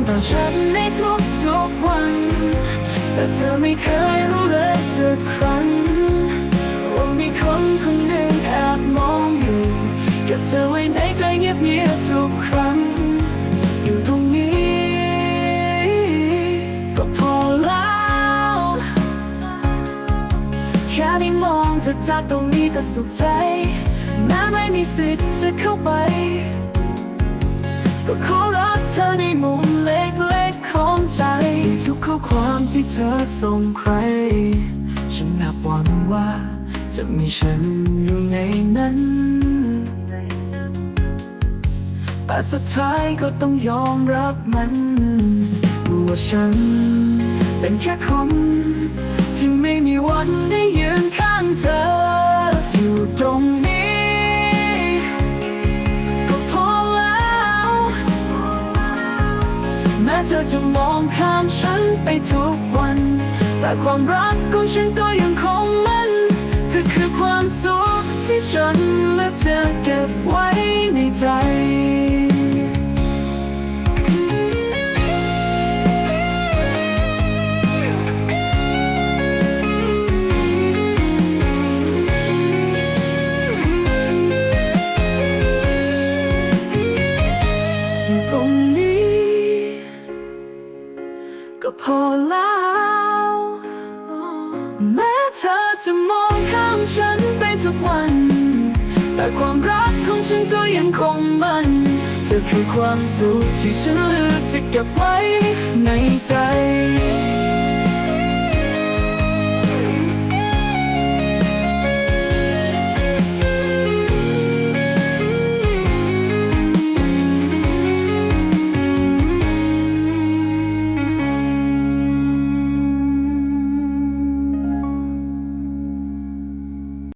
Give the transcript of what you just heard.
นต่อฉันในทุกทุกๆวัน แต่เธอไม่เคยรู้เลยสักครั้งว่ามีคนคนหนึ่งแอบมองอยู่เก็บเธอไว้ในใจเงียบเงียบๆทุกครั้ง อยู่ตรงนี้ ก็พอแล้วแค่ได้มองเธอจากตรงนี้ก็สุขใจแม้ไม่มีสิทธิ์จะเข้าไป ความที่เธอส่งใคร ฉันนับวันว่าจะมีฉันอยู่ในนั้น แต่สุดท้ายก็ต้องยอมรับมัน ว่าฉันเป็นแค่คนที่ไม่มีวันได้ยืนข้างเธอ เธอจะมองข้ามฉันไปทุกวัน แต่ความรักของฉันก็ยังคงมันเธอคือความสุขที่ฉันเลือกจะเก็บไว้ในใจ ก็พอแล้ว แม้เธอจะมองข้ามฉันไปทุกวัน แต่ความรักของฉันก็ยังคงมันเธอคือความสุขที่ฉันเลือกจะเก็บไว้ในใจ